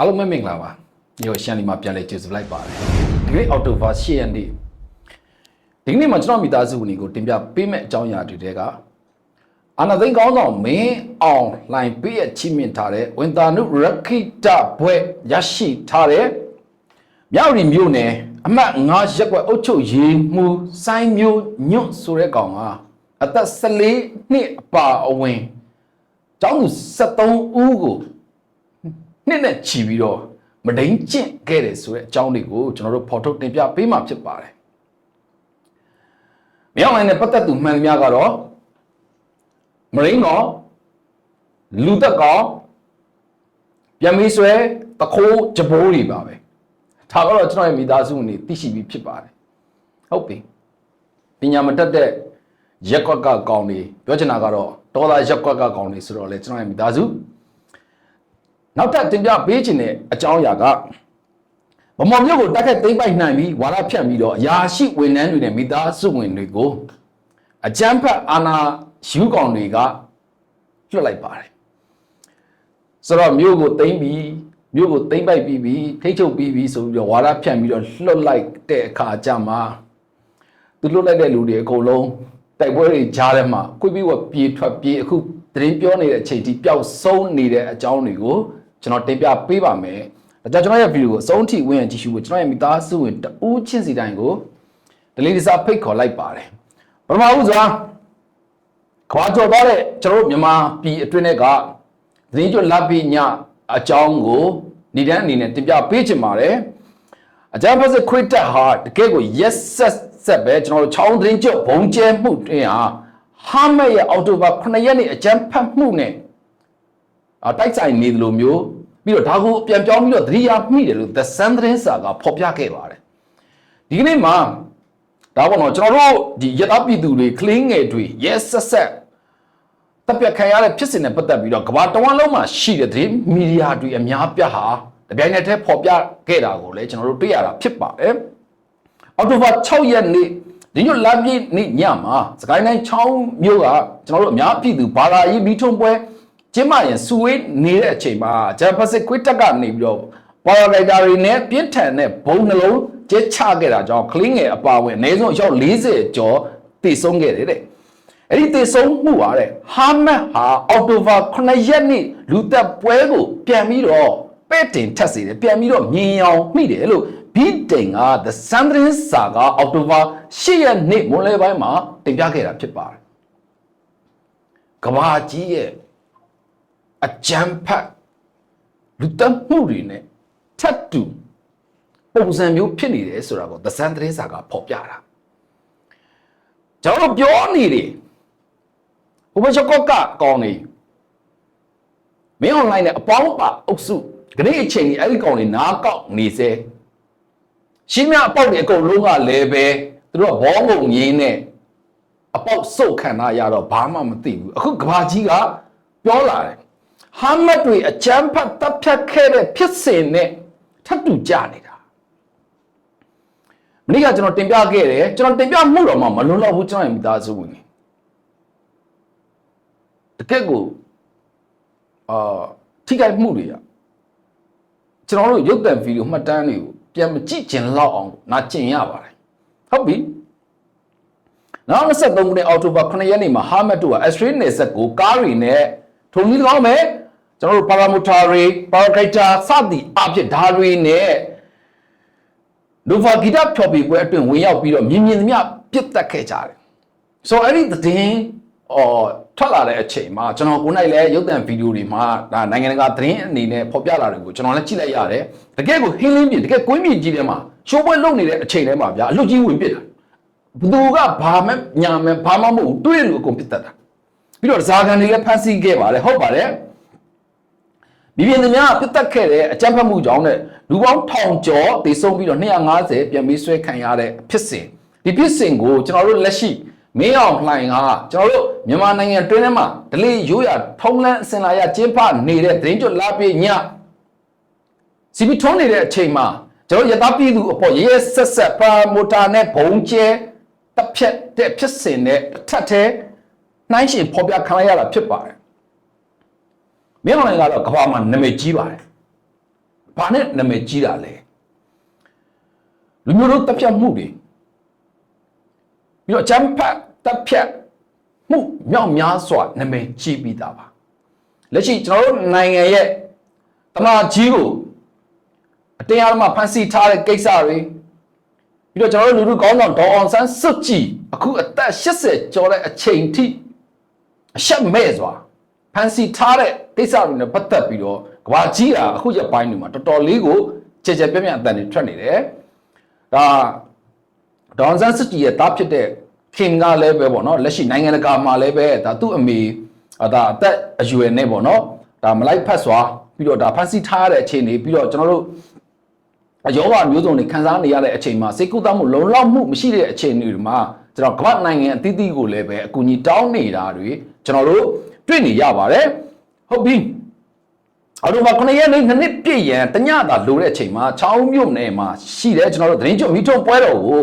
အားလုံးပဲမင်္ဂလာပါဒီကိုရှန်လီမှာပြန်လဲကျေးဇူးလိုက်ပါတယ်ဒီနေ့အော်တိုဘာ10ရက်နေ့ဒီနေ့မှာကျွန်တော်မိသားစုဝင်တွေကိုတင်ပြပေးမယ့်အကြောင်းအရာတွေတဲကအာနာသိန်းကောင်းဆောင်မင်းအောင်လှိုင်ပေးရချီးမြှင့်ထားတဲ့ဝန်တာနုရခိတဘွဲ့ရရှိထားတဲ့မြောက်ရီမြို့နယ်အမှတ်9ရက်ကွက်အုပ်ချုပ်ရေးမှူးစိုင်းမျိုးညွန့်ဆိုတဲ့ကောင်ကအသက်14နှစ်အပါအဝင်ကျောင်းသူ73ဦးကို နှစ်နဲ့ချီပြီးတော့မဒိန်ကျင့်ခဲ့တယ်ဆိုတဲ့အကြောင်းတွေကိုကျွန်တော်တို့ဖော်ထုတ်တင်ပြပေးမှာဖြစ်ပါတယ်။မြောက်လိုင်းနဲ့ပတ်သက်သူမှန်သမျှကတော့မရင်းကောင်လူသက်ကောင်ပြန်ပြီးဆွဲတခိုးကြပိုးတွေပါပဲ။ဒါကတော့ကျွန်တော်ရဲ့မိသားစုဝင်တွေသိရှိပြီးဖြစ်ပါတယ်။ဟုတ်ပြီ။ပညာမတတ်တဲ့ရက်ကွက်ကကောင်တွေပြောချင်တာကတော့ဒေါသရက်ကွက်ကကောင်တွေဆိုတော့လေကျွန်တော်ရဲ့မိသားစု နောက်ထပ်တင်ပြပေးခြင်းတဲ့အကြောင်းအရာကဗမော်မြို့ကိုတက်ခတ်သိမ့်ပိုက်နှံပြီးဝါရဖြန့်ပြီးတော့အရာရှိဝန်ထမ်းတွေနဲ့မိသားစုဝင်တွေကိုအကြမ်းဖက်အာဏာယူကောင်တွေကလွှတ်လိုက်ပါတယ်ဆိုတော့မြို့ကိုသိမ့်ပြီးမြို့ကိုသိမ့်ပိုက်ပြီးပြီးထိတ်ချုပ်ပြီးပြီးဆိုပြီးတော့ဝါရဖြန့်ပြီးတော့လွှတ်လိုက်တဲ့အခါကျမှသူလွှတ်လိုက်တဲ့လူတွေအကုန်လုံးတိုက်ပွဲတွေကြားထဲမှာခွေးပြီးဝပြေးထွက်ပြေးအခုသတင်းပြောနေတဲ့အချိန်ထိပျောက်ဆုံးနေတဲ့အကြောင်းတွေကို ကျွန်တော်တင်ပြပေးပါမယ်။ဒါကြောင့်ကျွန်တော်ရဲ့ဗီဒီယိုကိုအဆုံးထိဝင်ကြည့်ရှုဖို့ကျွန်တော်ရဲ့မိသားစုဝင်တဦးချင်းစီတိုင်းကိုဒလီဒီစာဖိတ်ခေါ်လိုက်ပါတယ်။ပထမဦးစွာခွာကြော်သွားတဲ့ကျွန်တော်တို့မြန်မာပြည်အတွင်းကသတင်းကျွတ်လက်ပြီးညအကြောင်းကိုနေတန်းအနေနဲ့တင်ပြပေးချင်ပါတယ်။အကြမ်းဖက်စစ်ခွေးတက်ဟာတကယ့်ကို yes ဆက်ဆက်ပဲကျွန်တော်တို့ချောင်းသတင်းကျွတ်ဘုံကျဲမှုတွင်ဟာဟာမက်ရဲ့အော်တိုဘာ9ရက်နေ့အကြမ်းဖက်မှုနဲ့အ တိုက်ဆိုင်နေတယ်လို့မျိုးပြီးတော့ဒါကိုပြန်ပြောင်းပြီးတော့သတိရမိတယ်လို့ The Sun သတင်းစာကဖော်ပြခဲ့ပါတယ်ဒီကနေ့မှာဒါပေါ့နော်ကျွန်တော်တို့ဒီရတပြည်သူတွေကလင်းငယ်တွေ yes ဆက်ဆက်တပ်ပြတ်ခံရတဲ့ဖြစ်စဉ်နဲ့ပတ်သက်ပြီးတော့ကမ္ဘာတဝန်းလုံးမှာရှိတဲ့သတင်းမီဒီယာတွေအများပြားဟာတပြိုင်နက်တည်းဖော်ပြခဲ့တာကိုလည်းကျွန်တော်တို့တွေ့ရတာဖြစ်ပါတယ်အော်တိုဘာ6ရက်နေ့ဒီညလာပြည့်နေ့ညမှာစကိုင်းတိုင်းချောင်းမြို့ကကျွန်တော်တို့အများပြည်သူဘာသာရေးမိထုံပွဲ ကျင်းပရင်စူဝေးနေတဲ့အချိန်မှာဂျပစစ်ခွေးတက်ကနေပြီးတော့ပါရာဂိုက်တာတွေနဲ့ပြင်းထန်တဲ့ဘုံနှလုံးကျဲချခဲ့တာကြောင့်ကလင်းငယ်အပါဝင်အနည်းဆုံးအယောက်40ကျော်တည်ဆုံးခဲ့တယ်တဲ့အဲ့ဒီတည်ဆုံးမှုပါတဲ့ဟာမတ်ဟာအော်တိုဘာ9ရက်နေ့လူသက်ပွဲကိုပြန်ပြီးတော့ပဲ့တင်ထက်စေတယ်ပြန်ပြီးတော့မြင်အောင်မိတယ်လို့ဘီတိန်က The Sandrin စာကအော်တိုဘာ10ရက်နေ့မွန်လယ်ပိုင်းမှာတင်ပြခဲ့တာဖြစ်ပါတယ်ကဘာကြီးရဲ့ အကြမ်းဖက်လူတက်မှုတွေနဲ့ထပ်တူပုံစံမျိုးဖြစ်နေတယ်ဆိုတာကို The Sun သတင်းစာကဖော်ပြတာကျွန်တော်တို့ပြောနေတယ်ဟိုဘချကော့ကကောင်းနေမင်း online နဲ့အပေါင်းပါအုပ်စုခဏအချိန်ကြီးအဲ့ဒီကောင်တွေနားကောက်နေစေရှင်းမြအပေါက်တွေအကုန်လုံးကလည်းပဲသူတို့ကဘောငုံငင်းနဲ့အပေါက်စုတ်ခံရရတော့ဘာမှမသိဘူးအခုကဘာကြီးကပြောလာတယ် ဟာမတ်တွေအချမ်းဖတ်တပ်ဖြတ်ခဲ့တဲ့ဖြစ်စဉ်နဲ့ထပ်တူကြနေတာမနေ့ကကျွန်တော်တင်ပြခဲ့တယ်ကျွန်တော်တင်ပြမှုတော့မှမလွန်တော့ဘူးကျွန်တော်ရဲ့မိသားစုဝင်တကယ့်ကိုအာထိခိုက်မှုတွေကကျွန်တော်တို့ရုပ်သံဗီဒီယိုမှတ်တမ်းတွေကိုပြန်မကြည့်ကျင်လောက်အောင်နာကျင်ရပါတယ်ဟုတ်ပြီနောက်23ခုနှစ်အောက်တိုဘာ9ရက်နေ့မှာဟာမတ်တို့က Australia နယ်စပ်ကိုကားတွေနဲ့ထုံကြီးကောင်းမဲ့ ကျွန်တော်တို့ပါရာမူတာတွေပါရာဂိုက်တာစသည်အဖြစ်ဓာတွေနဲ့နိုဗာဂီတာဖြော်ပြပွဲအတွင်းဝင်ရောက်ပြီးတော့မြင်မြင်သမျှပြစ်တက်ခဲ့ကြတယ်ဆိုတော့အဲ့ဒီသတင်းအော်ထွက်လာတဲ့အချိန်မှာကျွန်တော်ကိုယ်၌လည်းရုပ်သံဗီဒီယိုတွေမှာဒါနိုင်ငံတကာသတင်းအနေနဲ့ဖော်ပြလာတယ်ကိုကျွန်တော်လည်းကြည့်လိုက်ရတယ်တကယ်ကိုဟင်းလင်းပြတကယ်ကွင်းမြင့်ကြီးထဲမှာရှိုးပွဲလုပ်နေတဲ့အချိန်ထဲမှာဗျာအလုတ်ကြီးဝင်ပစ်တာဘသူကဘာမှညာမှဘာမှမဟုတ်ဘူးတွေးလို့အကုန်ပစ်တတ်တာပြီးတော့ဇာကန်တွေလည်းဖမ်းဆီးခဲ့ပါတယ်ဟုတ်ပါတယ် မိပြင်းသမားပြတ်တက်ခဲ့တဲ့အကြမ်းဖက်မှုကြောင့်တဲ့လူပေါင်းထောင်ကျော်တေဆုံးပြီးတော့250ပြန်ပြီးဆွဲခံရတဲ့ဖြစ်စဉ်ဒီဖြစ်စဉ်ကိုကျွန်တော်တို့လက်ရှိမင်းအောင်လှိုင်ကကျွန်တော်တို့မြန်မာနိုင်ငံတွင်းထဲမှာဒလိရိုးရထုံးလန်းအစင်လာရကျင်းပနေတဲ့သတင်းကြွလာပြေညစီပီထုံးနေတဲ့အချိန်မှာကျွန်တော်ရသပြည်သူအပေါ်ရဲရဲဆက်ဆက်ပါမိုတာနဲ့ဘုံကျဲတပ်ဖြတ်တဲ့ဖြစ်စဉ်နဲ့တစ်ထပ်သေးနှိုင်းရှင်ဖော်ပြခံရတာဖြစ်ပါတယ် မင်းအောင်လှိုင်ကတော့ကမ္ဘာမှာနာမည်ကြီးပါတယ်ဘဘာနဲ့နာမည်ကြီးတာလဲလူမျိုးတို့တပ်ဖြတ်မှုတွေပြီးတော့ချမ်းဖတ်တပ်ဖြတ်မှုမြောက်များစွာနာမည်ကြီးပြီးသားပါလက်ရှိကျွန်တော်တို့နိုင်ငံရဲ့တမန်ကြီးကိုအတင်းအဓမ္မဖန်ဆီးထားတဲ့ကိစ္စတွေပြီးတော့ကျွန်တော်တို့လူလူကောင်းဆောင်ဒေါ်အောင်ဆန်းစွတ်ကြည်အခုအသက်80ကျော်တဲ့အချိန်ထိအရှက်မဲ့စွာဖန်ဆီးထားတဲ့ ကိစ္စတွေနဲ့ပတ်သက်ပြီးတော့ကဘာကြီးတာအခုရက်ပိုင်းတွေမှာတော်တော်လေးကိုကြကြပြန့်ပြန့်အတန်တွေထွက်နေတယ်ဒါဒေါ်အောင်ဆန်းစွတ်ကြည်ရဲ့တားဖြစ်တဲ့ခင်ကလည်းပဲပေါ့နော်လက်ရှိနိုင်ငံတကာမှာလည်းပဲဒါသူ့အမေဒါအသက်အရွယ်နဲ့ပေါ့နော်ဒါမလိုက်ဖတ်စွာပြီးတော့ဒါဖန်ဆီးထားတဲ့အခြေအနေပြီးတော့ကျွန်တော်တို့အယောဂမျိုးစုံတွေခံစားနေရတဲ့အချိန်မှာစိတ်ကူးသားမှုလုံလောက်မှုမရှိတဲ့အခြေအနေတွေမှာကျွန်တော်ကမ္ဘာနိုင်ငံအသီးသီးကိုလည်းပဲအကူအညီတောင်းနေတာတွေကျွန်တော်တို့တွေ့နေရပါတယ် ဟုတ်ပြီအော်ဒီမှာခုနှစ်ရက်နေ့နှစ်နှစ်ပြည့်ရန်တညတာလိုတဲ့အချိန်မှာချောင်းမြို့နယ်မှာရှိတယ်ကျွန်တော်တို့သတင်းချုပ်မီထုံပွဲတော်ကို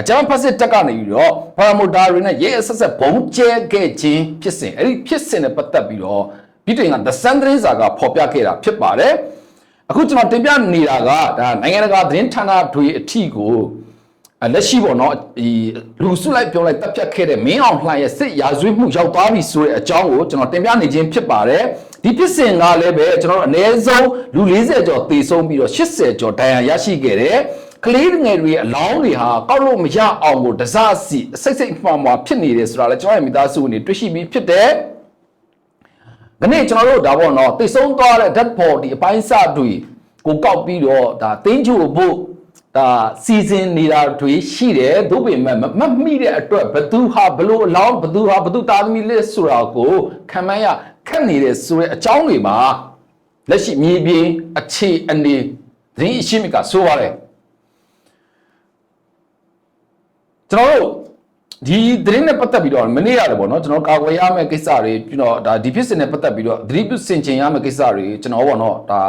အကြမ်းဖက်စစ်တပ်ကနေပြီးတော့ပါရာမိုတာတွေနဲ့ရဲအဆက်ဆက်ဘုံကျဲခဲ့ခြင်းဖြစ်စဉ်အဲ့ဒီဖြစ်စဉ်နဲ့ပတ်သက်ပြီးတော့ပြည်တွင်က The Sun သတင်းစာကဖော်ပြခဲ့တာဖြစ်ပါတယ်အခုကျွန်တော်တင်ပြနေတာကဒါနိုင်ငံတကာသတင်းဌာနတွေအထိကိုအ လက်ရှိပေါ့နော်ဒီလူစုလိုက်ပြောလိုက်တပ်ဖြတ်ခဲ့တဲ့မင်းအောင်လှိုင်ရဲ့စစ်ရာဇဝတ်မှုရောက်သွားပြီဆိုတဲ့အကြောင်းကိုကျွန်တော်တင်ပြနေခြင်းဖြစ်ပါတယ်ဒီဖြစ်စဉ်ကလည်းပဲကျွန်တော်တို့အနည်းဆုံးလူ40ကျော်သေဆုံးပြီးတော့80ကျော်ဒဏ်ရာရရှိခဲ့တယ်ကလေးငယ်တွေအလောင်းတွေဟာကောက်လို့မရအောင်ကိုတစားစီအစိတ်စိတ်မှန်မှဖြစ်နေတယ်ဆိုတာလည်းကျွန်တော်ရဲ့မိသားစုဝင်တွေတွေ့ရှိပြီးဖြစ်တယ်။ဒီနေ့ကျွန်တော်တို့ဒါပေါ့နော်တိတ်ဆုံးသွားတဲ့ dead body အပိုင်းစတွေကိုကောက်ပြီးတော့ဒါတင်းချိုဖို့ ဒါစီစဉ်နေတာတွေရှိတယ်သို့ပေမဲ့မမမိတဲ့အတွက်ဘသူဟာဘလို့အလောင်းဘသူဟာဘသူတာသမီလက်ဆိုတာကိုခံမရခက်နေတဲ့ဆိုတဲ့အကြောင်းတွေမှာလက်ရှိမြေပြင်အခြေအနေသတင်းအရှိမကဆိုပါတယ်ကျွန်တော်တို့ဒီသတင်းနဲ့ပတ်သက်ပြီးတော့မနေ့ရတယ်ပေါ့နော်ကျွန်တော်ကာကွယ်ရမယ့်ကိစ္စတွေပြီးတော့ဒါဒီဖြစ်စဉ်နဲ့ပတ်သက်ပြီးတော့သတိပြုဆင်ခြင်ရမယ့်ကိစ္စတွေကျွန်တော်ပေါ့နော်ဒါ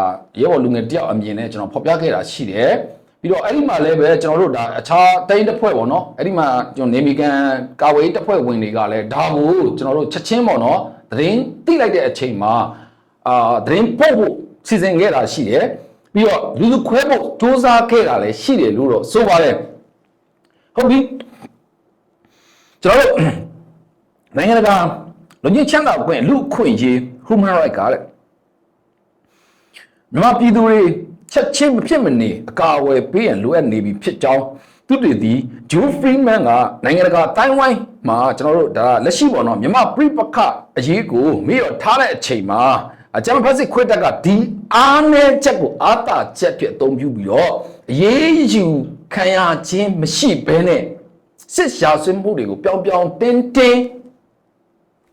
ရဲဘော်လူငယ်တယောက်အမြင်နဲ့ကျွန်တော်ဖော်ပြခဲ့တာရှိတယ် ပြီးတော့အဲ့ဒီမှာလည်းပဲကျွန်တော်တို့ဒါအခြားတိုင်းတစ်ဖွဲ့ပေါ့နော်အဲ့ဒီမှာကျွန်တော်နေမီကန်ကာဝေးတစ်ဖွဲ့ဝင်တွေကလည်းဒါကိုကျွန်တော်တို့ချက်ချင်းပေါ့နော်သတင်းသိလိုက်တဲ့အချိန်မှာအာသတင်းပို့ဖို့စီစဉ်ခဲ့တာရှိတယ်ပြီးတော့လူလူခွဲဖို့စူးစမ်းခဲ့တာလည်းရှိတယ်လို့တော့ဆိုပါတယ်ဟုတ်ပြီကျွန်တော်တို့နိုင်ငံတကာလူကြီးချမ်းသာခွင့်လူခွင့်ရေး human right ကလည်းမြန်မာပြည်သူတွေ ချက်ချင်းမဖြစ်မနေအကာအကွယ်ပေးရန်လိုအပ်နေပြီဖြစ်ကြောင်းသူတည်သည်ဂျိုးဖရီမန်ကနိုင်ငံတကာတိုင်းဝိုင်းမှာကျွန်တော်တို့ဒါလက်ရှိပေါ့နော်မြန်မာပြည်ပခအရေးကိုမေ့ရထားတဲ့အချိန်မှာအကြမ်းဖက်စစ်ခွေးတက်ကဒီအားနဲ့ချက်ကိုအာတာချက်ဖြစ်အသုံးပြုပြီးတော့အရေးယူခံရခြင်းမရှိဘဲနဲ့စစ်ရှာဆွေးမှုတွေကိုပြောင်းပြောင်းတင်းတင်း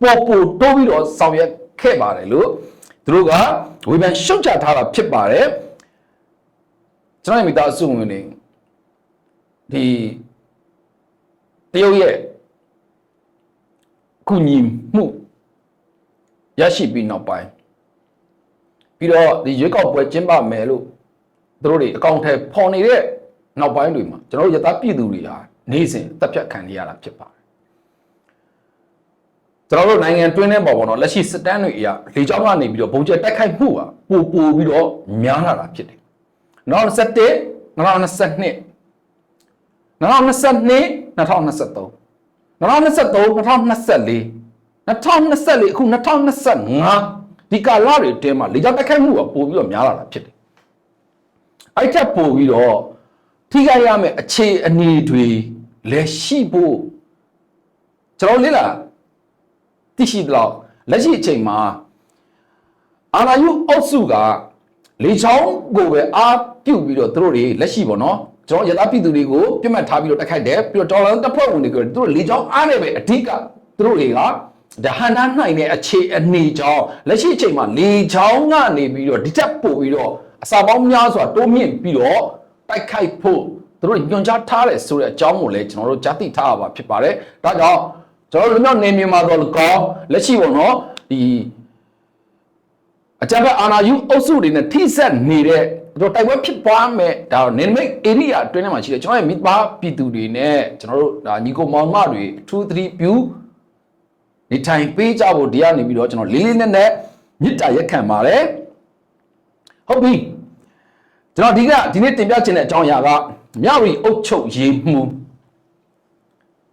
ပေါ်ပေါ်တိုးပြီးတော့ဆောင်ရွက်ခဲ့ပါတယ်လို့သူတို့ကဝေဖန်ရှုတ်ချထားတာဖြစ်ပါတယ် ကျွန်တော်မိသားစုဝင်တွေဒီတရုတ်ရဲ့ကုညီမှုရရှိပြီးနောက်ပိုင်းပြီးတော့ဒီရွေးကောက်ပွဲကျင်းပမယ်လို့သူတို့တွေအကောင့်ထဲပေါ်နေတဲ့နောက်ပိုင်းတွေမှာကျွန်တော်တို့ယသပြည်သူတွေဟာနေ့စဉ်တပ်ဖြတ်ခံရတာဖြစ်ပါတယ်ကျွန်တော်တို့နိုင်ငံတွင်းထဲပေါ်ပေါ်တော့လက်ရှိစစ်တမ်းတွေအရလေကြောင်းကနေပြီးတော့ဘုံကျက်တိုက်ခိုက်မှုဟာပိုပိုပြီးတော့များလာတာဖြစ်တယ် နောက်21 2022 2022 2023 2023 2024 2024အခု2025ဒီကာလတွေတဲမှာလေကြောင်းတိုက်ခိုက်မှုကပိုပြီးတော့များလာတာဖြစ်တယ်အဲ့ထက်ပိုပြီးတော့ထိခိုက်ရမယ့်အခြေအနေတွေလည်းရှိဖို့ကျွန်တော်လေ့လာသိရှိတော့လက်ရှိအချိန်မှာအာနာယုအောက်စုက လေချောင်းကိုပဲအားပြုတ်ပြီးတော့သူတို့တွေလက်ရှိပေါ့နော်ကျွန်တော်ရသပြည်သူတွေကိုပြတ်မှတ်ထားပြီးတော့တိုက်ခိုက်တယ်ပြီးတော့ဒေါ်လာတပ်ဖွဲ့ဝင်တွေကသူတို့လေချောင်းအားနဲ့ပဲအဓိကသူတို့တွေကဒါဟန်တာနိုင်တဲ့အခြေအနေကြောင့်လက်ရှိအချိန်မှာလေချောင်းကနေပြီးတော့ဒီတက်ပို့ပြီးတော့အစာပေါင်းများစွာတိုးမြင့်ပြီးတော့တိုက်ခိုက်ဖို့သူတို့ညွန်ကြားထားတယ်ဆိုတဲ့အကြောင်းကိုလည်းကျွန်တော်တို့ကြားသိထားရပါဖြစ်ပါတယ်ဒါကြောင့်ကျွန်တော်တို့လူမျိုးနေမြန်မာတော့ကောလက်ရှိပေါ့နော်ဒီ အကြမ်းဖက်အာဏာယူအုပ်စုတွေနဲ့ထိစပ်နေတဲ့တို့တိုက်ပွဲဖြစ်ပွားမဲ့ဒါနေမိတ်ဧရိယာအတွင်းထဲမှာရှိတယ်ကျွန်တော်ရဲ့မိဘပြည်သူတွေနဲ့ကျွန်တော်တို့ဒါညီကိုမောင်မတွေထူးသတိပြုနေထိုင်ပေးကြဖို့ဒီကနေပြီးတော့ကျွန်တော်လေးလေးနက်နက်မြစ်တာရက်ခံပါတယ်ဟုတ်ပြီကျွန်တော်ဒီကဒီနေ့တင်ပြချင်တဲ့အကြောင်းအရာကမြရီအုတ်ချုပ်ရေးမှု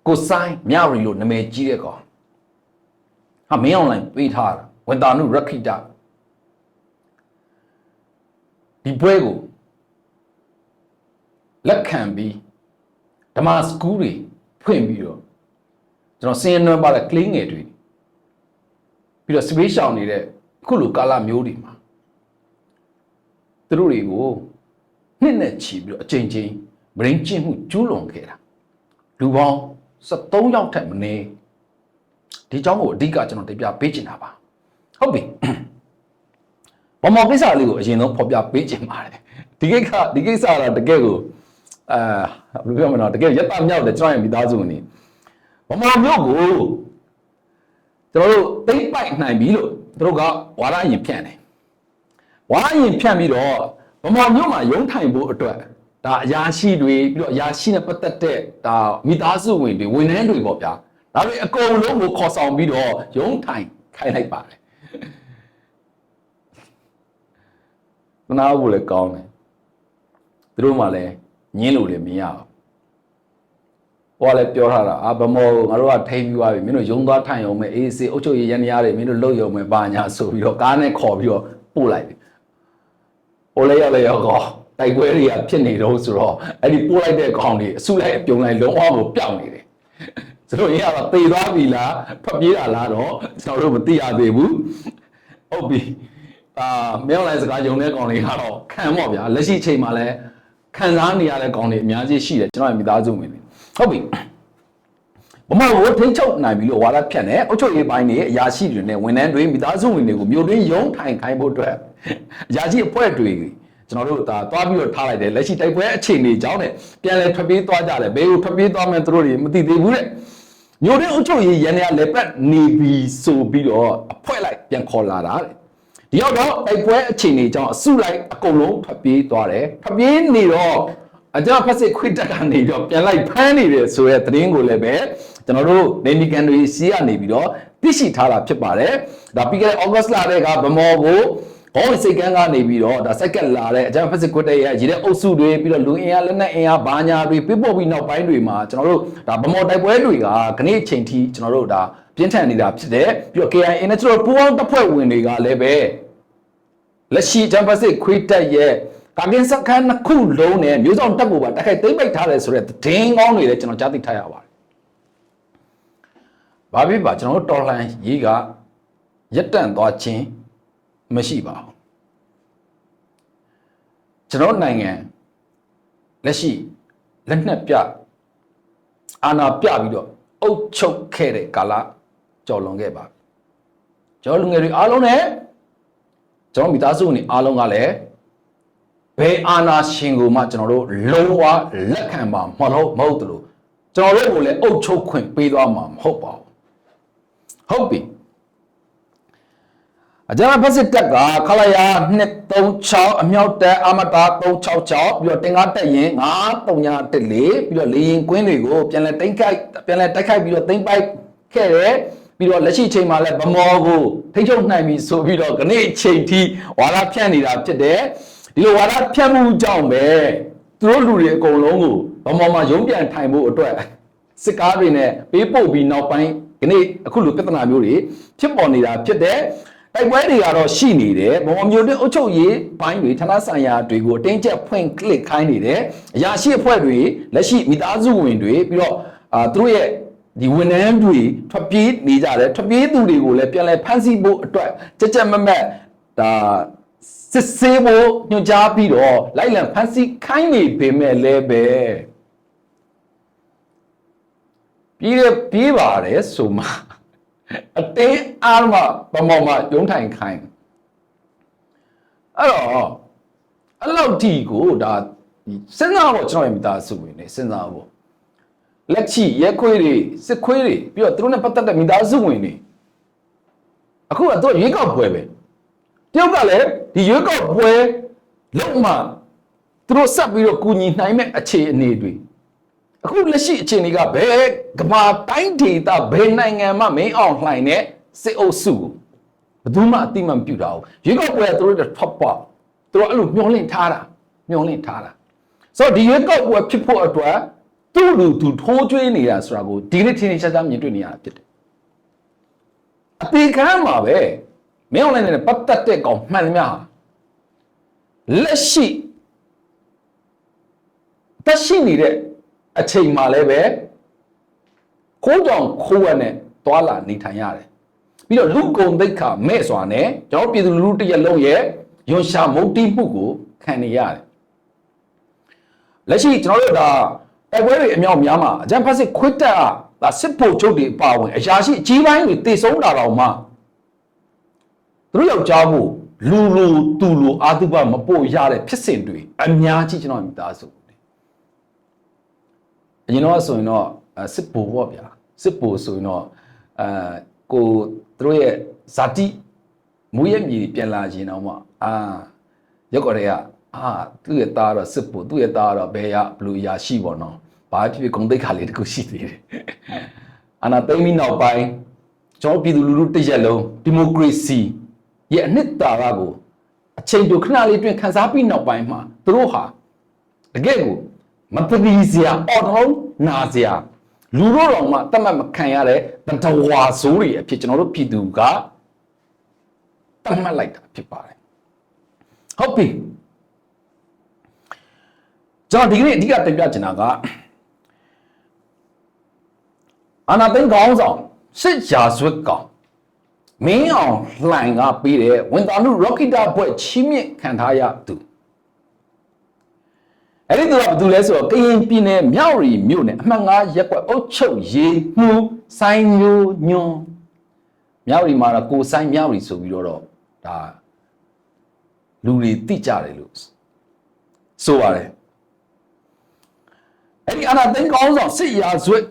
ကိုဆိုင်မြရီလို့နာမည်ကြီးတဲ့ကောင်ဟာမင်းအွန်လိုင်းပေးထားတာဝန်တာနုရခိတ ဒီပွဲကိုလက်ခံပြီးဓမ္မစကူးတွေဖွင့်ပြီးတော့ကျွန်တော်စင်ရနွမ်းပါတဲ့ကလေးငယ်တွေပြီးတော့စပေးရှောင်နေတဲ့အခုလိုကာလမျိုးတွေမှာသူတို့တွေကိုနှစ်နဲ့ချီပြီးတော့အချိန်ချင်းမရင်းကျင့်မှုကျူးလွန်ခဲ့တာလူပေါင်း73ယောက်ထက်မနည်းဒီအကြောင်းကိုအဓိကကျွန်တော်တင်ပြပေးချင်တာပါဟုတ်ပြီ ဘမောကိစ္စလေးကိုအရင်ဆုံးဖော်ပြပေးချင်ပါတယ်ဒီကိစ္စဒီကိစ္စကတော့တကယ်ကိုအာဘယ်လိုပြောမလဲတကယ်ရက်တမြောက်တယ်ကျွန်တော်ရဲ့မိသားစုနေဘမောမျိုးကိုကျွန်တော်တို့သိမ့်ပိုက်နိုင်ပြီလို့သူတို့ကဝါရရင်ဖြန့်တယ်ဝါရရင်ဖြန့်ပြီးတော့ဗမာမြို့မှာရုံးထိုင်ဖို့အတွက်ဒါအရာရှိတွေပြီးတော့အရာရှိနဲ့ပတ်သက်တဲ့ဒါမိသားစုဝင်တွေဝန်ထမ်းတွေပေါ့ဗျာဒါတွေအကုန်လုံးကိုခေါ်ဆောင်ပြီးတော့ရုံးထိုင်ခိုင်းလိုက်ပါတယ်မ နာဘူးလေကောင်းတယ်သူတို့မှလည်းညင်းလို့လည်းမရဘူးဟိုကလည်းပြောထားတာအာဗမောငါတို့ကထိမ့်ပြီးသွားပြီမင်းတို့ရုံသွားထိုင်အောင်မယ်အေးစေးအုတ်ချုပ်ရရန်ရားတွေမင်းတို့လှုပ်ရုံမယ်ပါညာဆိုပြီးတော့ကားနဲ့ခေါ်ပြီးတော့ပို့လိုက်တယ်ဟိုလည်းရောက်လည်းရောက်ကောတိုက်ပွဲတွေကဖြစ်နေတော့ဆိုတော့အဲ့ဒီပို့လိုက်တဲ့ကောင်တွေအစုလိုက်အပြုံလိုက်လုံးဝကိုပျောက်နေတယ်ဆိုတော့ရတော့တေသွားပြီလားဖတ်ပြေးတာလားတော့ကျွန်တော်တို့မသိရသေးဘူးဟုတ်ပြီ အာမဲအွန်လိုင်းစကားယုံတဲ့ကောင်တွေကတော့ခံပေါ့ဗျာလက်ရှိချိန်မှာလည်းခံစားနေရတဲ့ကောင်တွေအများကြီးရှိတယ်ကျွန်တော်ရဲ့မိသားစုဝင်တွေဟုတ်ပြီဘမကိုထိန်းချုပ်နိုင်ပြီလို့ဝါဒဖြန့်တယ်အုတ်ချုပ်ရေးပိုင်းတွေအရာရှိတွေနဲ့ဝန်ထမ်းတွေမိသားစုဝင်တွေကိုမြို့တွင်းရုံးထိုင်ခိုင်းဖို့အတွက်အရာရှိအဖွဲ့တွေကျွန်တော်တို့ဒါသွားပြီးတော့ထားလိုက်တယ်လက်ရှိတိုက်ပွဲအခြေအနေကြောင်းနဲ့ပြန်လဲထွက်ပြေးသွားကြတယ်ဘယ်ကိုထွက်ပြေးသွားမှန်းသူတို့တွေမသိသေးဘူးတဲ့မြို့တွင်းအုတ်ချုပ်ရေးရန်ရလက်ပတ်နေပြီဆိုပြီးတော့အဖွဲ့လိုက်ပြန်ခေါ်လာတာတဲ့ ဒီရောက်တော့တိုက်ပွဲအခြေအနေကြောင်းအစုလိုက်အကုန်လုံးထွက်ပြေးသွားတယ်ထွက်ပြေးနေတော့အကြဖက်စစ်ခွေတက်ကနေတော့ပြန်လိုက်ဖမ်းနေတယ်ဆိုရဲသတင်းကိုလည်းပဲကျွန်တော်တို့နေနီကန်တွေစီးရနေပြီးတော့သိရှိထားတာဖြစ်ပါတယ်ဒါပြီးခဲ့တဲ့ August လတဲ့ကဗမော်ကိုဘောင်းစိတ်ကန်းကနေပြီးတော့ဒါစက်ကက်လာတဲ့အကြမ်းဖက်စစ်ကွတ်တဲ့ရဲ့ရည်တဲ့အုပ်စုတွေပြီးတော့လူအင်အားလက်နက်အင်အားဘာညာတွေပြပို့ပြီးနောက်ပိုင်းတွေမှာကျွန်တော်တို့ဒါဗမော်တိုက်ပွဲတွေကခနေ့အချိန်ထိကျွန်တော်တို့ဒါပြင်းထန်နေတာဖြစ်တယ်ပြီးတော့ KIA နဲ့ကျွန်တော်ပူးပေါင်းတပ်ဖွဲ့ဝင်တွေကလည်းပဲ လက်ရှိဂျမ်ဖက်စစ်ခွေးတက်ရဲ့ကာကင်စခန်းနှစ်ခုလုံးနဲ့မျိုးဆောင်တပ်ကိုပါတိုက်ခိုက်သိမ်းပိုက်ထားတယ်ဆိုတဲ့သတင်းကောင်းတွေလည်းကျွန်တော်ကြားသိထားရပါတယ်။ဘာဖြစ်ပါကျွန်တော်တို့တော်လှန်ရေးကရက်တန့်သွားခြင်းမရှိပါဘူးကျွန်တော်နိုင်ငံလက်ရှိလက်နက်ပြအာဏာပြပြီးတော့အုပ်ချုပ်ခဲ့တဲ့ကာလကျော်လွန်ခဲ့ပါကျွန်တော်လူငယ်တွေအားလုံးနဲ့ ကျွန်တော်မိသားစုဝင်အားလုံးကလည်းဘယ်အာဏာရှင်ကိုမှကျွန်တော်တို့လုံးဝလက်ခံမှာမဟုတ်မဟုတ်တလို့ကျွန်တော်တို့ကိုလည်းအုပ်ချုပ်ခွင့်ပေးသွားမှာမဟုတ်ပါဘူးဟုတ်ပြီအကြမ်းဖက်စစ်တပ်ကခလာယာ236အမြောက်တပ်အမတာ366ပြီးတော့တင်ကားတက်ရင်9314ပြီးတော့လေရင်ကွင်းတွေကိုပြန်လဲတိုက်ခိုက်ပြန်လဲတိုက်ခိုက်ပြီးတော့သိမ်းပိုက်ခဲ့တယ် ပြီးတော့လက်ရှိချိန်မှာလည်းဗမောကိုထိချုပ်နိုင်ပြီဆိုပြီးတော့ခနေ့ချိန်ထိဝါဒဖြန့်နေတာဖြစ်တယ်ဒီလိုဝါဒဖြန့်မှုကြောင့်ပဲသူတို့လူတွေအကုန်လုံးကိုဗမောမှာရုံးပြန်ထိုင်ဖို့အတွက်စစ်ကားတွေနဲ့ပေးပို့ပြီးနောက်ပိုင်းခနေ့အခုလိုပြဿနာမျိုးတွေဖြစ်ပေါ်နေတာဖြစ်တယ်တိုက်ပွဲတွေကတော့ရှိနေတယ်ဘုံမျိုးတွေအုပ်ချုပ်ရေးဘိုင်းတွေဌာနဆိုင်ရာတွေကိုအတင်းကျပ်ဖွင့် click ခိုင်းနေတယ်အရာရှိအဖွဲ့တွေလက်ရှိမိသားစုဝင်တွေပြီးတော့အာသူတို့ရဲ့ ဒီဝန်ထမ်းတွေထွက်ပြေးနေကြတယ်ထွက်ပြေးသူတွေကိုလည်းပြန်လဲဖမ်းဆီးဖို့အတွက်ကြက်ကြက်မက်မက်ဒါစစ်ဆေးဖို့ညွှန်ကြားပြီးတော့လိုက်လံဖမ်းဆီးခိုင်းနေပေမဲ့လည်းပဲပြေးပြေးပါတယ်ဆိုမှအတင်းအားမဗမောင်မရုံးထိုင်ခိုင်းအဲ့တော့အဲ့လောက်ဒီကိုဒါစဉ်းစားဖို့ကျွန်တော်ရဲ့မိသားစုဝင်နေစဉ်းစားဖို့ လက်ချီရက်ခွေးတွေစစ်ခွေးတွေပြီးတော့သူတို့နဲ့ပတ်သက်တဲ့မိသားစုဝင်တွေအခုကသူရွေးကောက်ပွဲပဲတယောက်ကလည်းဒီရွေးကောက်ပွဲလုံးမှသူတို့ဆက်ပြီးတော့ကူညီနိုင်မဲ့အခြေအနေတွေအခုလက်ရှိအခြေအနေကဘယ်ကမ္ဘာတိုင်းဒေသဘယ်နိုင်ငံမှမင်းအောင်လှိုင်တဲ့စစ်အုပ်စုကိုဘယ်သူမှအတိမမပြုတာဘူးရွေးကောက်ပွဲကသူတို့တွေ top ပေါ့သူတို့အဲ့လိုမျောလင့်ထားတာမျောလင့်ထားတာဆိုတော့ဒီရွေးကောက်ပွဲဖြစ်ဖို့အတွက် သူ့လူသူထိုးကျွေးနေတာဆိုတာကိုဒီနေ့ထင်ထင်ရှားရှားမြင်တွေ့နေရတာဖြစ်တယ်အသေးခံမှာပဲမင်းအောင်လည်းနဲ့ပတ်သက်တဲ့ကောင်မှန်သမျှဟာလက်ရှိတက်ရှိနေတဲ့အချိန်မှာလည်းပဲခိုးကြောင်ခိုးဝက်နဲ့သွာလာနေထိုင်ရတယ်ပြီးတော့လူကုံသိက္ခာမဲ့စွာနဲ့ကျွန်တော်ပြည်သူလူထုတစ်ရက်လုံးရဲ့ယွန်ရှာမုတ်တိမှုကိုခံနေရတယ်လက်ရှိကျွန်တော်တို့ဒါ တိုက်ပွဲတွေအမြောက်များမှာအကြံဖက်စစ်ခွတ်တက်ဒါစစ်ဖို့ချုပ်တွေအပါဝင်အရာရှိအကြီးပိုင်းတွေတည်ဆုံးတာတော့မှသူတို့ယောက်ျားဖို့လူလူတူလူအာသုဘမပို့ရတဲ့ဖြစ်စဉ်တွေအများကြီးကျွန်တော်မိသားစုအရင်တော့ဆိုရင်တော့အဲစစ်ဘိုလ်ပေါ့ဗျာစစ်ဘိုလ်ဆိုရင်တော့အဲကိုသူတို့ရဲ့ဇာတိမူရဲ့မြေပြန်လာခြင်းတော့မှအာရုပ်ကော်တွေကအာသူ့ရဲ့သားတော့စစ်ဘိုလ်သူ့ရဲ့သားတော့ဘယ်ရဘလူရာရှိပေါ့နော် ဘာဖြစ်ဖြစ်ဂုံတိတ်ခါလေးတခုရှိသေးတယ်အာနာသိမ့်ပြီးနောက်ပိုင်းကျွန်တော်ပြည်သူလူထုတစ်ရက်လုံးဒီမိုကရေစီရဲ့အနှစ်သာရကိုအချိန်တိုခဏလေးတွင်ခန်းစားပြီးနောက်ပိုင်းမှာသူတို့ဟာတကယ်ကိုမပတိစရာအော်တော်နာစရာလူတို့တော်မှတတ်မှတ်မခံရတဲ့တဝါဆိုးတွေအဖြစ်ကျွန်တော်တို့ပြည်သူကတတ်မှတ်လိုက်တာဖြစ်ပါတယ်ဟုတ်ပြီကျွန်တော်ဒီကနေ့အဓိကတင်ပြချင်တာက အာနာသိန်းခေါင်းဆောင်စစ်ရာဇဝတ်ကောင်မင်းအောင်လှိုင်ကပြီးတဲ့ဝန်တာနုရော့ကီတာဘွဲ့ချီးမြင့်ခံထားရသူအဲ့ဒီသူကဘာတူလဲဆိုတော့ကရင်ပြည်နယ်မြောက်ရီမြို့နယ်အမှတ်9ရက်ကွက်အုတ်ချုပ်ရေးမှုစိုင်းမျိုးညွန်းမြောက်ရီမှာတော့ကိုစိုင်းမြောက်ရီဆိုပြီးတော့ဒါလူတွေသိကြတယ်လို့ဆိုပါတယ်အဲ့ဒီအနာသိန်းကောင်းဆောင်စစ်ရာဇဝတ်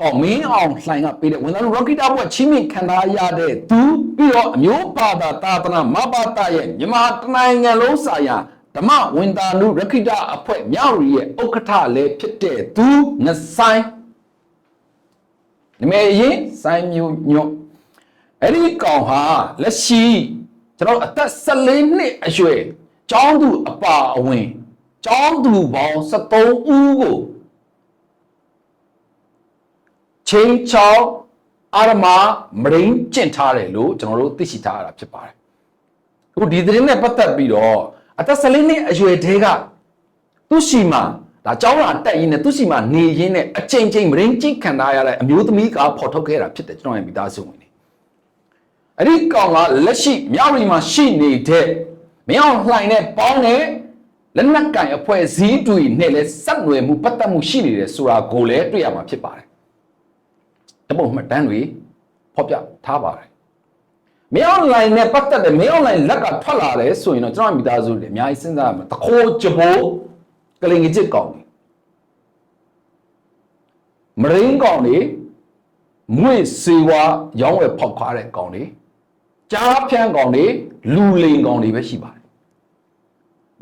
ကောမင်းအောင်လှိုင်ကပေးတဲ့ဝန်သားရော့ကီတာဘွဲ့ချင်းမြင့်ခံထားရတဲ့သူပြီးတော့အမျိုးပါတာတာသနာမဘာတာရဲ့မြန်မာတနိုင်ငံလုံးစာရာဓမ္မဝန်တာနုရခိတအဖွဲ့မြောက်ရီရဲ့ဥက္ကဋ္ဌလည်းဖြစ်တဲ့သူငဆိုင်ဒီမဲ့ရင်ဆိုင်မျိုးညွတ်အဲ့ဒီကောင်ဟာလက်ရှိကျွန်တော်အသက်14နှစ်အရွယ်ကျောင်းသူအပါအဝင်ကျောင်းသူပေါင်း73ဦးကို ချင်းချောင်းအာရမမရင်းကျင့်ထားတယ်လို့ကျွန်တော်တို့သိရှိထားရတာဖြစ်ပါတယ်အခုဒီသတင်းနဲ့ပတ်သက်ပြီးတော့အသက်14နှစ်အရွယ်တဲကသူရှိမှဒါကြောင်းလာတက်ရင်းနဲ့သူရှိမှနေရင်းနဲ့အချိန်ချင်းမရင်းကျင့်ခံထားရတဲ့အမျိုးသမီးကဖော်ထုတ်ခဲ့တာဖြစ်တယ်ကျွန်တော်ရဲ့မိသားစုဝင်တွေအဲ့ဒီကောင်ကလက်ရှိမြောက်ရီမှာရှိနေတဲ့မင်းအောင်လှိုင်နဲ့ပေါင်းတဲ့လက်နက်ကင်အဖွဲ့စည်းတွေနဲ့လည်းစက်နွယ်မှုပတ်သက်မှုရှိနေတယ်ဆိုတာကိုလည်းတွေ့ရမှာဖြစ်ပါတယ် တပုတ်မှတ်တမ်းတွေဖော်ပြထားပါတယ်မင်းအွန်လိုင်းနဲ့ပတ်သက်တယ်မင်းအွန်လိုင်းလက်ကထွက်လာတယ်ဆိုရင်တော့ကျွန်တော်မိသားစုတွေအများကြီးစဉ်းစားရမှာတခိုးကြပိုးကလင်ကြီးကောင်းတယ်မရင်းကောင်းတွေမွေစေဝါရောင်းဝယ်ဖောက်ခွားတဲ့ကောင်းတွေကြားဖြန်းကောင်းတွေလူလိန်ကောင်းတွေပဲရှိပါတယ်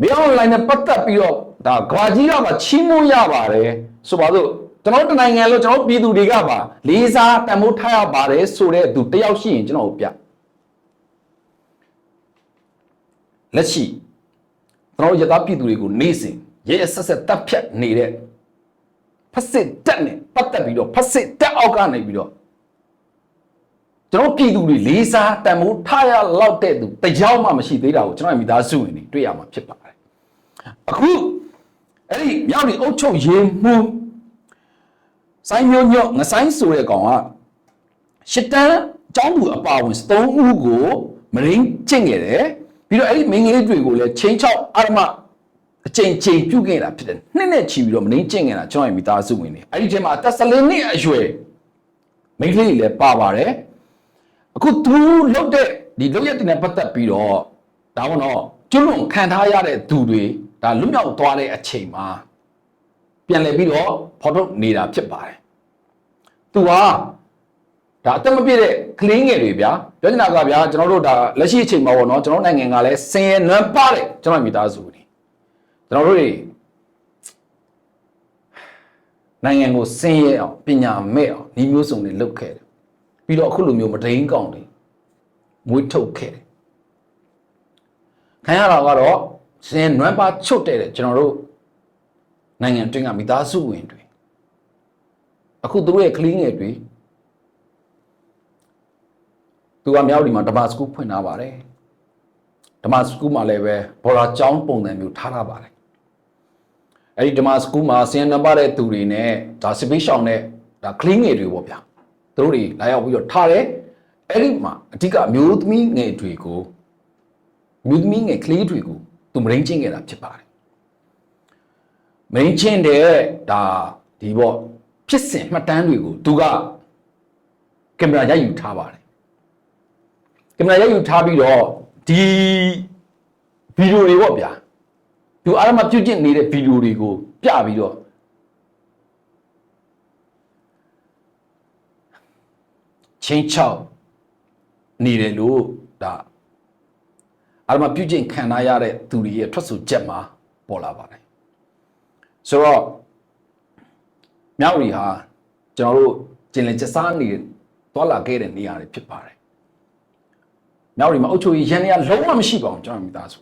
မင်းအွန်လိုင်းနဲ့ပတ်သက်ပြီးတော့ဒါကဘာကြီးကမှချီးမွမ်းရပါတယ်ဆိုပါစို့ ကျွန်တော်တို့နိုင်ငံလို့ကျွန်တော်ပြည်သူတွေကပါလေးစားတန်ဖိုးထားရပါတယ်ဆိုတဲ့သူတယောက်ရှိရင်ကျွန်တော်ပြလက်ရှိကျွန်တော်ရသားပြည်သူတွေကိုနေစဉ်ရဲရဲဆက်ဆက်တပ်ဖြတ်နေတဲ့ဖက်စစ်တက်နဲ့ပတ်သက်ပြီးတော့ဖက်စစ်တက်အောက်ကနေပြီးတော့ကျွန်တော်ပြည်သူတွေလေးစားတန်ဖိုးထားရလောက်တဲ့သူတယောက်မှမရှိသေးတာကိုကျွန်တော်မိသားစုဝင်တွေတွေ့ရမှာဖြစ်ပါတယ်အခုအဲ့ဒီမြောက်ဒီအုတ်ချုပ်ရေးမှု ဆိုင်းမျိုးညော့ငဆိုင်ဆိုတဲ့ကောင်ကရှစ်တန်းကျောင်းသူအပါဝင်3ဦးကိုမရင်းကျင့်ခဲ့တယ်ပြီးတော့အဲ့ဒီမင်းကလေးတွေကိုလည်းချင်းချောက်အာရမအချိန်ချိန်ပြုတ်ခဲ့တာဖြစ်တယ်နှစ်နဲ့ချီပြီးတော့မရင်းကျင့်ခဲ့တာကျွန်တော်ရဲ့မိသားစုဝင်တွေအဲ့ဒီထဲမှာတက်စလင်းနှစ်အရွယ်မင်းကလေးတွေလည်းပါပါတယ်အခုသူလုတ်တဲ့ဒီလုတ်ရက်တင်နဲ့ပတ်သက်ပြီးတော့ဒါကတော့ကျွလွန်ခံထားရတဲ့သူတွေဒါလွတ်မြောက်သွားတဲ့အချိန်မှာ ပြန်လည်ပြီးတော့ဖော်ထုတ်နေတာဖြစ်ပါတယ်။သူဟာဒါအသက်မပြည့်တဲ့ကလေးငယ်တွေဗျာပြောချင်တာကဗျာကျွန်တော်တို့ဒါလက်ရှိအချိန်မှာပေါ့နော်ကျွန်တော်နိုင်ငံကလည်းဆင်းရဲနွမ်းပါတဲ့ကျွန်တော်မိသားစုတွေကျွန်တော်တို့တွေနိုင်ငံကိုဆင်းရဲအောင်ပညာမဲ့အောင်ဤမျိုးစုံတွေလုပ်ခဲ့တယ်ပြီးတော့အခုလိုမျိုးမတိန်ကောင်းတွေမွေးထုတ်ခဲ့တယ်ခံရတာကတော့စင်နွမ်းပါချွတ်တဲ့ကျွန်တော်တို့ နိုင်ငံအတွင်းကမိသားစုဝင်တွေအခုသူတို့ရဲ့ကလေးငယ်တွေသူကမြောက်ဒီမှာဓမ္မစကူးဖွင့်ထားပါတယ်ဓမ္မစကူးမှာလည်းပဲဘော်လာကျောင်းပုံစံမျိုးထားထားပါတယ်အဲ့ဒီဓမ္မစကူးမှာစင်နံပါတ်တဲ့သူတွေနဲ့ဒါစပိရှောင်းနဲ့ဒါကလေးငယ်တွေပေါ့ဗျာသူတို့တွေလာရောက်ပြီးတော့ထားတယ်အဲ့ဒီမှာအဓိကအမျိုးသမီးငယ်တွေကိုမျိုးသမီးငယ်ကလေးတွေကိုသူမရင်းချင်းခဲ့တာဖြစ်ပါတယ် မရင်းချင်းတဲ့ဒါဒီပေါ့ဖြစ်စဉ်မှတ်တမ်းတွေကိုသူကကင်မရာရိုက်ယူထားပါတယ်ကင်မရာရိုက်ယူထားပြီးတော့ဒီဗီဒီယိုတွေပေါ့ဗျာသူအားမပြုတ်ကျင့်နေတဲ့ဗီဒီယိုတွေကိုပြပြီးတော့ချင်းချောက်နေတယ်လို့ဒါအာရမပြုကျင့်ခံရတဲ့သူတွေရဲ့ထွက်ဆိုချက်မှာပေါ်လာပါတယ် ဆိုတော့မြောက်ရီဟာကျွန်တော်တို့ကျင်လည်ကျစားနေသွားလာခဲ့တဲ့နေရာတွေဖြစ်ပါတယ်မြောက်ရီမှာအုတ်ချိုကြီးရန်နေရလုံးဝမရှိပါဘူးကျွန်တော်မိသားစု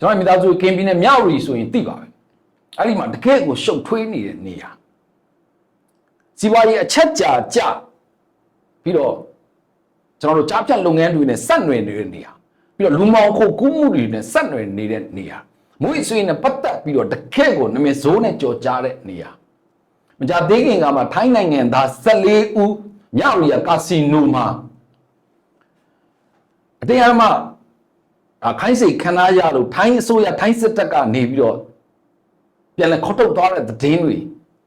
ကျွန်တော်မိသားစုကင်းပြီးနဲ့မြောက်ရီဆိုရင်သိပါပဲအဲ့ဒီမှာတကယ်ကိုရှုပ်ထွေးနေတဲ့နေရာစီးပွားရေးအချက်ကြာကြပြီးတော့ကျွန်တော်တို့ကြားဖြတ်လုပ်ငန်းတွေနဲ့ဆက်နွယ်နေတဲ့နေရာပြီးတော့လူမောင်ခိုကူးမှုတွေနဲ့ဆက်နွယ်နေတဲ့နေရာ မွေးဆွေးနဲ့ပတ်သက်ပြီးတော့တကယ့်ကိုနမည်စိုးနဲ့ကြော်ကြားတဲ့နေရာမကြသေးခင်ကမှထိုင်းနိုင်ငံသား14ဦးမြောက်ရီယာကာစီနိုမှာအတရားမှအခိုင်းစိတ်ခဏရလို့ထိုင်းအစိုးရထိုင်းစစ်တပ်ကနေပြီးတော့ပြန်လဲခေါ်ထုတ်သွားတဲ့သတင်းတွေ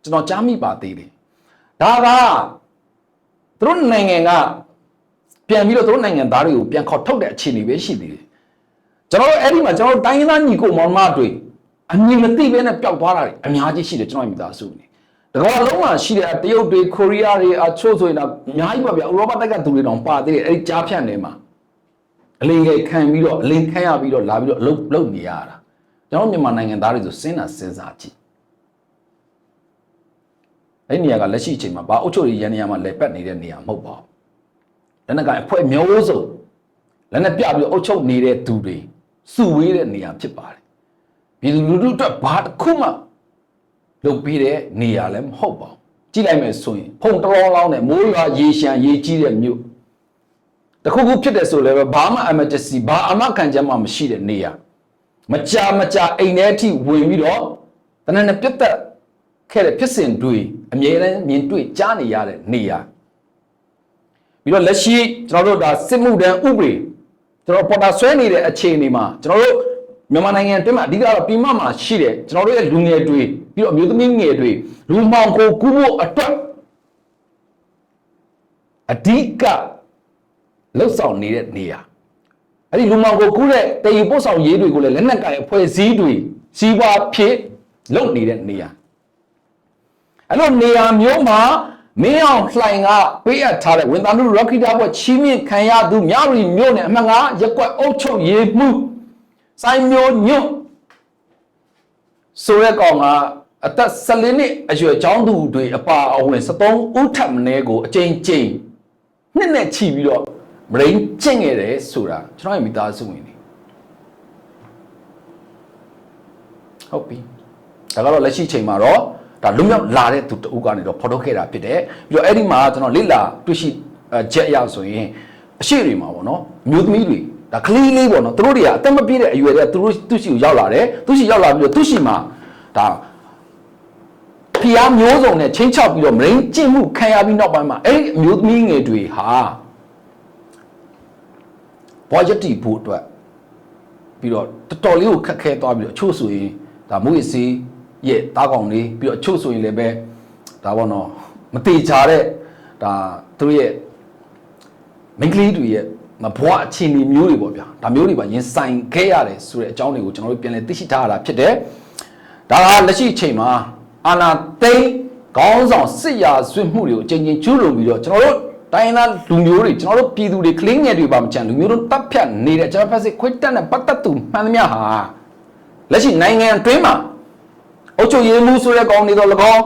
ကျွန်တော်ကြားမိပါသေးတယ်ဒါကသူတို့နိုင်ငံကပြန်ပြီးတော့သူတို့နိုင်ငံသားတွေကိုပြန်ခေါ်ထုတ်တဲ့အခြေအနေပဲရှိသေးတယ် ကျွန်တော်တို့အဲ့ဒီမှာကျွန်တော်တို့တိုင်းရင်းသားညီကိုမောင်မတွေအမြင်မသိဘဲနဲ့ပျောက်သွားတာတွေအများကြီးရှိတယ်ကျွန်တော်မိသားစုနေတကောလုံးမှာရှိတဲ့တရုတ်တွေကိုရီးယားတွေအချို့ဆိုရင်တော့အများကြီးပါဗျာဥရောပတိုက်ကသူတွေတောင်ပါသေးတယ်အဲ့ဒီကြားဖြတ်နေမှာအလင်းငယ်ခံပြီးတော့အလင်းခံရပြီးတော့လာပြီးတော့အလုပ်လုပ်နေရတာကျွန်တော်မြန်မာနိုင်ငံသားတွေဆိုစဉ်းစားစဉ်းစားကြည့်အဲ့ဒီနေရာကလက်ရှိအချိန်မှာဘာအုပ်ချုပ်ရေးရန်နေရာမှာလဲပတ်နေတဲ့နေရာမဟုတ်ပါဘူးလက်နက်ကိုင်အဖွဲ့မျိုးစုံလက်နက်ပြပြီးတော့အုပ်ချုပ်နေတဲ့သူတွေ စုဝေးတဲ့နေရာဖြစ်ပါတယ်ပြည်သူလူထုအတွက်ဘာတစ်ခုမှလုပ်ပြီးတဲ့နေရာလည်းမဟုတ်ပါဘူးကြည့်လိုက်မယ်ဆိုရင်ဖုံတလောလောင်းနဲ့မိုးရွာရေရှမ်းရေကြီးတဲ့မြို့တခုခုဖြစ်တယ်ဆိုလည်းဘာမှ emergency ဘာအမခံချက်မှမရှိတဲ့နေရာမကြာမကြာအိမ်ထဲအထိဝင်ပြီးတော့တနက်နဲ့ပြတ်သက်ခဲ့တဲ့ဖြစ်စဉ်တွေအမြဲတမ်းမြင်တွေ့ကြားနေရတဲ့နေရာပြီးတော့လက်ရှိကျွန်တော်တို့ဒါစစ်မှုတန်းဥပဒေ ကျွန်တော်ပေါ်တာဆွဲနေတဲ့အခြေအနေမှာကျွန်တော်တို့မြန်မာနိုင်ငံအတွင်းမှာအဓိကတော့ပြည်မမှာရှိတယ်ကျွန်တော်တို့ရဲ့လူငယ်တွေပြီးတော့အမျိုးသမီးငယ်တွေလူမှောင်ကိုကူးဖို့အတွက်အဓိကလှုပ်ဆောင်နေတဲ့နေရာအဲ့ဒီလူမှောင်ကိုကူးတဲ့တည်ယူပို့ဆောင်ရေးတွေကိုလည်းလက်နက်ကင်အဖွဲ့အစည်းတွေစီးပွားဖြစ်လုပ်နေတဲ့နေရာအဲ့လိုနေရာမျိုးမှာ မင်းအောင်လှိုင်ကပေးအပ်ထားတဲ့ဝန်သားမှု Rocky တာဘွက်ချီးမြှင့်ခံရသူမြရီမျိုးနဲ့အမှန်ကရက်ကွက်အုပ်ချုပ်ရေးမှုစိုင်းမျိုးညွတ်ဆိုရက်ကောင်ကအသက်14နှစ်အရွယ်ចောင်းသူတွေအပါအဝင်73ဦးထပ်မင်းကိုအကြိမ်ကြိမ်နှစ်နဲ့ချီပြီးတော့မရင်းကျင့်ခဲ့တယ်ဆိုတာကျွန်တော်ရဲ့မိသားစုဝင်တွေဟုတ်ပြီဒါကတော့လက်ရှိချိန်မှာတော့ ဒါလွတ်မြောက်လာတဲ့သူတဦးကနေတော့ဖော်ထုတ်ခဲ့တာဖြစ်တယ်ပြီးတော့အဲ့ဒီမှာကျွန်တော်လိလာတွေ့ရှိချက်အရဆိုရင်အရှိတွေမှာပေါ့နော်မျိုးသမီးတွေဒါကလေးလေးပေါ့နော်သူတို့တွေကအသက်မပြည့်တဲ့အရွယ်တွေကသူတို့သူရှိကိုရောက်လာတယ်သူရှိရောက်လာပြီးတော့သူရှိမှာဒါဖျားမျိုးစုံနဲ့ချင်းချောက်ပြီးတော့မရင်းကျင့်မှုခံရပြီးနောက်ပိုင်းမှာအဲ့ဒီအမျိုးသမီးငယ်တွေဟာဘောရတီဖို့အတွက်ပြီးတော့တော်တော်လေးကိုခက်ခဲသွားပြီးတော့အချို့ဆိုရင်ဒါမွေးစီ ရဲ့တားကောင်လေးပြီးတော့အချို့ဆိုရင်လည်းပဲဒါပေါ့နော်မတေချာတဲ့ဒါသူရဲ့မိန်းကလေးတွေရဲ့မဘွားအခြေအနေမျိုးတွေပေါ့ဗျာဒါမျိုးတွေပါရင်ဆိုင်ခဲ့ရတယ်ဆိုတဲ့အကြောင်းတွေကိုကျွန်တော်တို့ပြန်လည်သိရှိထားရတာဖြစ်တယ်ဒါကလက်ရှိအချိန်မှာအာနာသိန်းခေါင်းဆောင်စစ်ရာဆွေးမှုတွေကိုအချိန်ချင်းကျူးလွန်ပြီးတော့ကျွန်တော်တို့တိုင်းသားလူမျိုးတွေကျွန်တော်တို့ပြည်သူတွေကလင်းငယ်တွေပါမချန်လူမျိုးတို့တပ်ဖြတ်နေတဲ့ကျွန်တော်ဖက်စစ်ခွေးတက်နဲ့ပတ်သက်သူမှန်သမျှဟာလက်ရှိနိုင်ငံအတွင်းမှာ အုတ်ချုပ်ရေးမှုဆိုတဲ့ကောင်းနေတော့လကော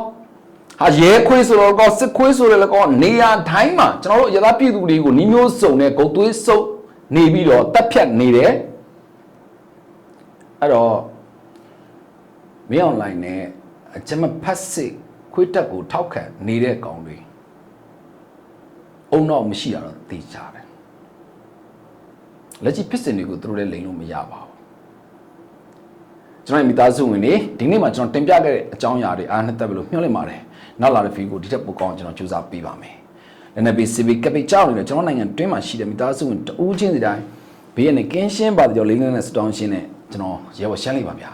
ဟာရဲခွေးဆိုတော့ကောစစ်ခွေးဆိုတဲ့လကောနေရာတိုင်းမှာကျွန်တော်တို့ရသပြည်သူတွေကိုနှီးမျိုးစုံနဲ့ဂုတ်သွေးစုပ်နေပြီးတော့တက်ဖြတ်နေတယ်အဲ့တော့မင်းအွန်လိုင်းနဲ့အကျမဖတ်စစ်ခွေးတက်ကိုထောက်ခံနေတဲ့ကောင်တွေအုံတော့မရှိတာတော့သိကြတယ်လက်ရှိဖြစ်စဉ်တွေကိုသူတို့လည်းလိမ်လို့မရပါဘူး ကျွန်တော်ရဲ့မိသားစုဝင်တွေဒီနေ့မှာကျွန်တော်တင်ပြခဲ့တဲ့အကြောင်းအရာတွေအားနဲ့တက်ပြီးလို့မျှော်လင့်ပါတယ်နောက်လာတဲ့ဗီဒီယိုကိုဒီထက်ပိုကောင်းအောင်ကျွန်တော်ကြိုးစားပေးပါမယ်လည်းနဲ့ civic capital ကြောင့်လည်းကျွန်တော်နိုင်ငံတွင်းမှာရှိတဲ့မိသားစုဝင်တဦးချင်းစီတိုင်းဘေးကနေကင်းရှင်းပါတဲ့ကြောင့်လေးလေးနဲ့စတောင်းရှင်းနဲ့ကျွန်တော်ရဲဘော်ရှင်းလိုက်ပါဗျာ